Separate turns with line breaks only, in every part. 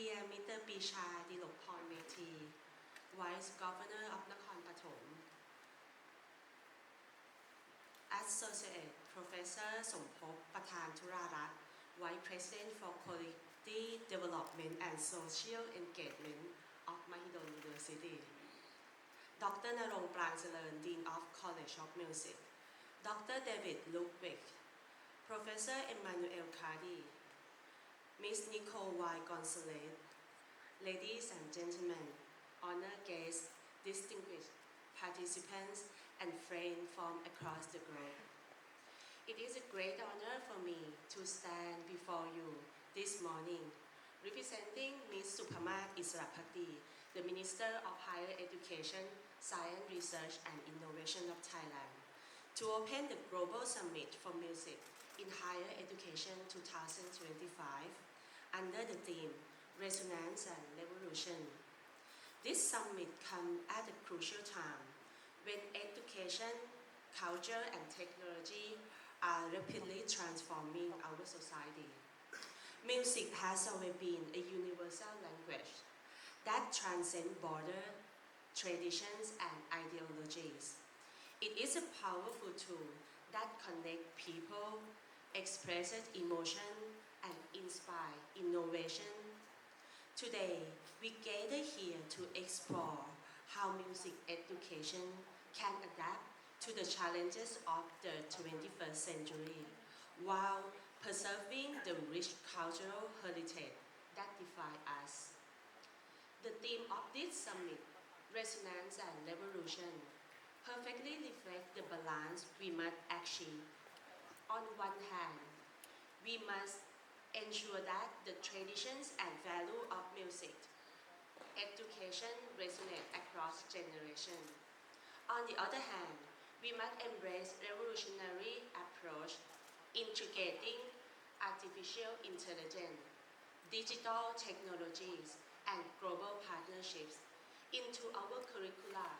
Dear Mr. ปีชาดิลกพรเมธี Vice Governor of นครปฐม Associate Professor สมภพประธานธุรารัตน์ Vice President for Quality Development and Social Engagement of Mahidol University ดรนรงปรางเจริญ Dean of College of Music ดรเดวิดลุกเบก Professor Emmanuel Cardi Miss Nicole Y. Gonzalez, ladies and gentlemen, honored guests, distinguished participants, and friends from across the globe. It is a great honor for me to stand before you this morning, representing Ms. Supama Israpakdi, the Minister of Higher Education, Science, Research and Innovation of Thailand, to open the Global Summit for Music in Higher Education 2025 under the theme Resonance and Revolution. This summit comes at a crucial time when education, culture, and technology are rapidly transforming our society. Music has always been a universal language that transcends borders, traditions, and ideologies. It is a powerful tool that connects people, expresses emotion, and inspires innovation. Today, we gather here to explore how music education can adapt to the challenges of the 21st century while preserving the rich cultural heritage that define us. The theme of this summit, Resonance and Revolution, perfectly reflects the balance we must achieve. On one hand, we must ensure that the traditions and value of music, education resonate across generations. On the other hand, we must embrace revolutionary approach integrating artificial intelligence, digital technologies, and global partnerships into our curricula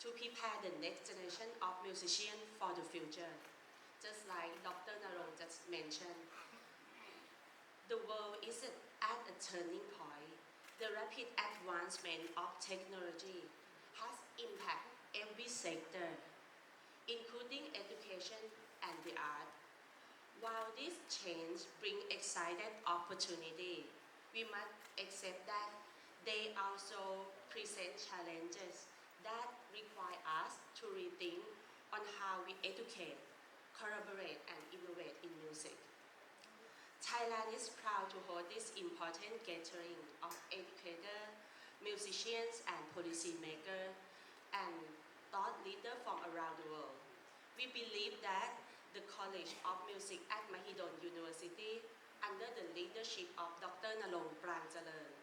to prepare the next generation of musicians for the future. Just like Dr. Narong just mentioned, the world is at a turning point. The rapid advancement of technology has impacted every sector, including education and the art. While this change brings exciting opportunity, we must accept that they also present challenges that require us to rethink on how we educate, collaborate, and innovate. Thailand is proud to hold this important gathering of educators, musicians, and policymakers, and thought leaders from around the world. We believe that the College of Music at Mahidol University, under the leadership of Dr. Nalong Prangjalan,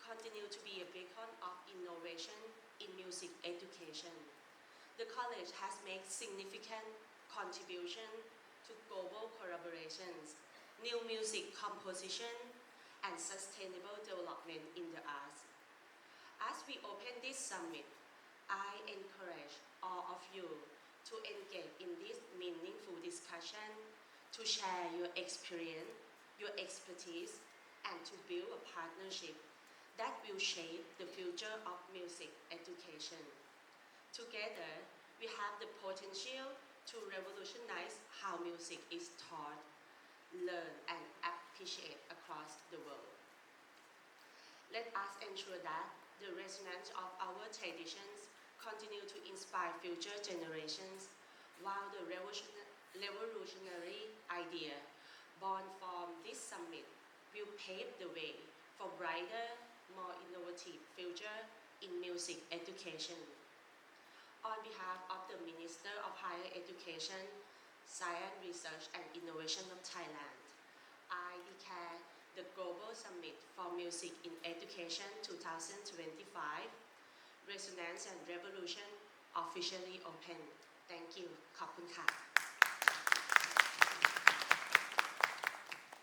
continue to be a beacon of innovation in music education. The college has made significant contribution to global collaborations, new music composition, and sustainable development in the arts. As we open this summit, I encourage all of you to engage in this meaningful discussion, to share your experience, your expertise, and to build a partnership that will shape the future of music education. Together, we have the potential to revolutionize how music is taught, learned, and appreciate across the world. Let us ensure that the resonance of our traditions continue to inspire future generations, while the revolutionary idea born from this summit will pave the way for brighter, more innovative future in music education. On behalf of the Minister of Higher Education, Science, Research and Innovation of Thailand, I declare the Global Summit for Music in Education 2025 Resonance and Revolution officially open. Thank you. ขอบคุณค่ะ